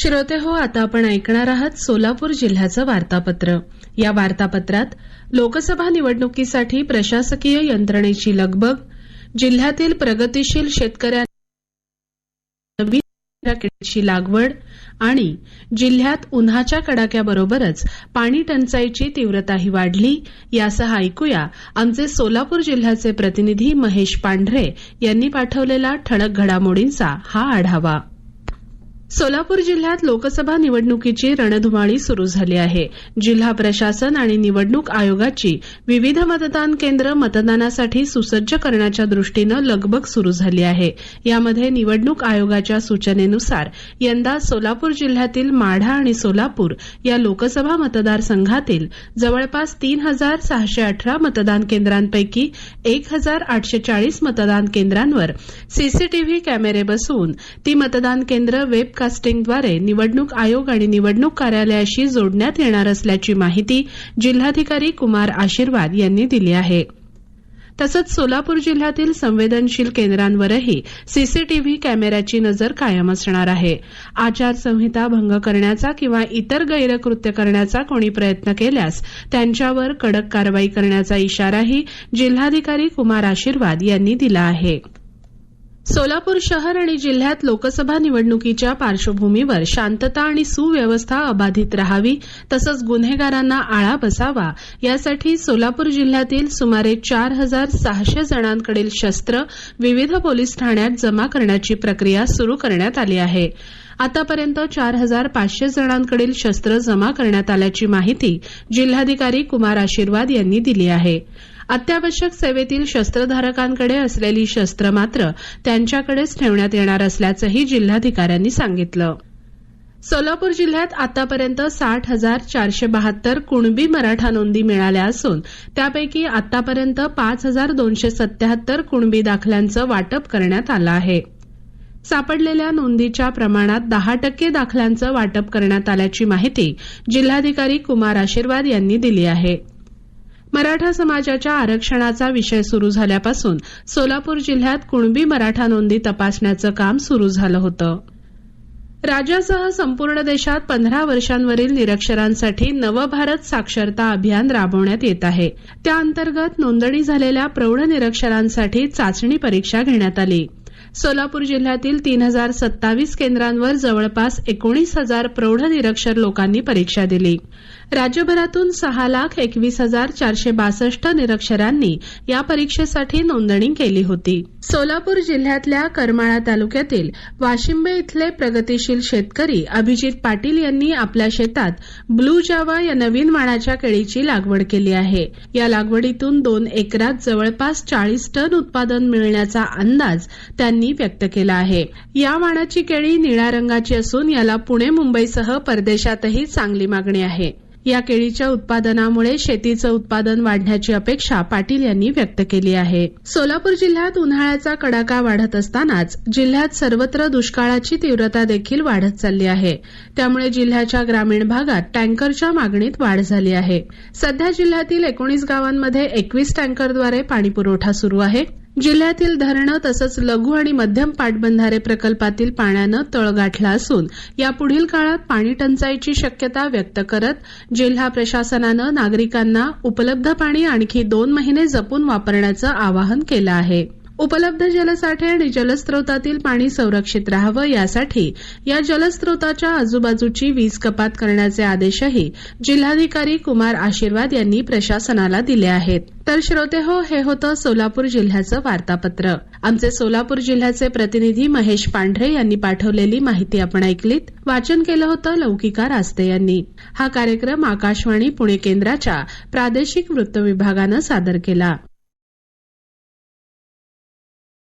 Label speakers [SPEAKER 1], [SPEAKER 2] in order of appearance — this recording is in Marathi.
[SPEAKER 1] श्रोते हो आता आपण ऐकणार आहात सोलापूर जिल्ह्याचं वार्तापत्र. या वार्तापत्रात लोकसभा निवडणुकीसाठी प्रशासकीय यंत्रणेची लगबग जिल्ह्यातील प्रगतीशील शेतकऱ्यांना लागवड आणि जिल्ह्यात उन्हाच्या कडाक्याबरोबरच पाणी टंचाईची तीव्रताही वाढली यासह ऐकूया आमचे सोलापूर जिल्ह्याचे प्रतिनिधी महेश पांढरे यांनी पाठवलेला ठळक घडामोडींचा हा आढावा. सोलापूर जिल्ह्यात लोकसभा निवडणुकीची रणधुमाळी सुरू झाली आहे. जिल्हा प्रशासन आणि निवडणूक आयोगाची विविध मतदान केंद्र मतदानासाठी सुसज्ज करण्याच्या दृष्टीनं लगबग सुरू झाली आहे. यामध्ये निवडणूक आयोगाच्या सूचनेनुसार यंदा सोलापूर जिल्ह्यातील माढा आणि सोलापूर या लोकसभा मतदारसंघातील जवळपास तीन हजार सहाशे अठरा मतदान केंद्रांपैकी एक हजार आठशे चाळीस मतदान केंद्रांवर सीसीटीव्ही कॅमेरे बसवून ती मतदान केंद्र वेब कास्टिंगद्वारे निवडणूक आयोग आणि निवडणूक कार्यालयाशी जोडण्यात येणार असल्याची माहिती जिल्हाधिकारी कुमार आशीर्वाद यांनी दिली आहे. तसंच सोलापूर जिल्ह्यातील संवेदनशील केंद्रांवरही सीसीटीव्ही कॅमेऱ्याची नजर कायम असणार आहे. आचारसंहिता भंग करण्याचा किंवा इतर गैरकृत्य करण्याचा कोणी प्रयत्न केल्यास त्यांच्यावर कडक कारवाई करण्याचा इशाराही जिल्हाधिकारी कुमार आशीर्वाद यांनी दिला आहे. सोलापूर शहर आणि जिल्ह्यात लोकसभा निवडणुकीच्या पार्श्वभूमीवर शांतता आणि सुव्यवस्था अबाधित राहावी तसंच गुन्हेगारांना आळा बसावा यासाठी सोलापूर जिल्ह्यातील सुमारे चार हजार सहाशे जणांकडील शस्त्र विविध पोलीस ठाण्यात जमा करण्याची प्रक्रिया सुरू करण्यात आली आहे. आतापर्यंत चार हजार पाचशे जणांकडील शस्त्र जमा करण्यात आल्याची माहिती जिल्हाधिकारी कुमार आशीर्वाद यांनी दिली आहे. अत्यावश्यक सेवेतील शस्त्रधारकांकडे असलेली शस्त्र मात्र त्यांच्याकडेच ठेवण्यात येणार असल्याचंही जिल्हाधिकाऱ्यांनी सांगितलं. सोलापूर जिल्ह्यात आतापर्यंत साठ हजार चारशे बहात्तर कुणबी मराठा नोंदी मिळाल्या असून त्यापैकी आतापर्यंत पाच हजार दोनशे सत्याहत्तर कुणबी दाखल्यांचं वाटप करण्यात आलं आहे. सापडलेल्या नोंदीच्या प्रमाणात दहा टक्के दाखल्यांचं वाटप करण्यात आल्याची माहिती जिल्हाधिकारी कुमार आशीर्वाद यांनी दिली आहे. मराठा समाजाच्या आरक्षणाचा विषय सुरू झाल्यापासून सोलापूर जिल्ह्यात कुणबी मराठा नोंदी तपासण्याचं काम सुरू झालं होतं. राज्यासह संपूर्ण देशात पंधरा वर्षांवरील निरक्षरांसाठी नवभारत साक्षरता अभियान राबवण्यात येत आहे. त्याअंतर्गत नोंदणी झालेल्या प्रौढ निरक्षरांसाठी चाचणी परीक्षा घेण्यात आली. सोलापूर जिल्ह्यातील तीन हजार सत्तावीस केंद्रांवर जवळपास एकोणीस हजार प्रौढ निरक्षर लोकांनी परीक्षा दिली. राज्यभरातून सहा लाख एकवीस हजार चारशे बासष्ट निरक्षरांनी या परीक्षेसाठी नोंदणी केली होती. सोलापूर जिल्ह्यातल्या करमाळा तालुक्यातील वाशिंबे इथले प्रगतीशील शेतकरी अभिजित पाटील यांनी आपल्या शेतात ब्लू जावा या नवीन वाणाच्या केळीची लागवड केली आहे. या लागवडीतून दोन एकरात जवळपास चाळीस टन उत्पादन मिळण्याचा अंदाज त्यांनी व्यक्त केला आहे. या वाणाची केळी निळ्या रंगाची असून याला पुणे मुंबईसह परदेशातही चांगली मागणी आहे. या केळीच्या उत्पादनामुळे शेतीचं उत्पादन वाढण्याची अपेक्षा पाटील यांनी व्यक्त केली आहे. सोलापूर जिल्ह्यात उन्हाळ्याचा कडाका वाढत असतानाच जिल्ह्यात सर्वत्र दुष्काळाची तीव्रता देखील वाढत चालली आहे. त्यामुळे जिल्ह्याच्या ग्रामीण भागात टँकरच्या मागणीत वाढ झाली आहे. सध्या जिल्ह्यातील एकोणीस गावांमध्ये एकवीस टँकरद्वारे पाणीपुरवठा सुरू आहे. जिल्ह्यातील धरणं तसंच लघु आणि मध्यम पाटबंधारे प्रकल्पातील पाण्यानं तळ गाठला असून यापुढील काळात पाणी टंचाईची शक्यता व्यक्त करत जिल्हा प्रशासनानं नागरिकांना उपलब्ध पाणी आणखी दोन महिने जपून वापरण्याचं आवाहन केलं आहे. उपलब्ध जलसाठे आणि जलस्रोतातील पाणी संरक्षित राहावं यासाठी या जलस्रोताच्या आजूबाजूची वीज कपात करण्याचे आदेशही जिल्हाधिकारी कुमार आशीर्वाद यांनी प्रशासनाला दिले आहेत. तर श्रोते हो हे होतं सोलापूर जिल्ह्याचं वार्तापत्र. आमचे सोलापूर जिल्ह्याचे प्रतिनिधी महेश पांढरे यांनी पाठवलेली माहिती आपण ऐकलीत. वाचन केलं होतं लौकिका रास्ते यांनी. हा कार्यक्रम आकाशवाणी पुणे केंद्राच्या प्रादेशिक वृत्त विभागानं सादर केला.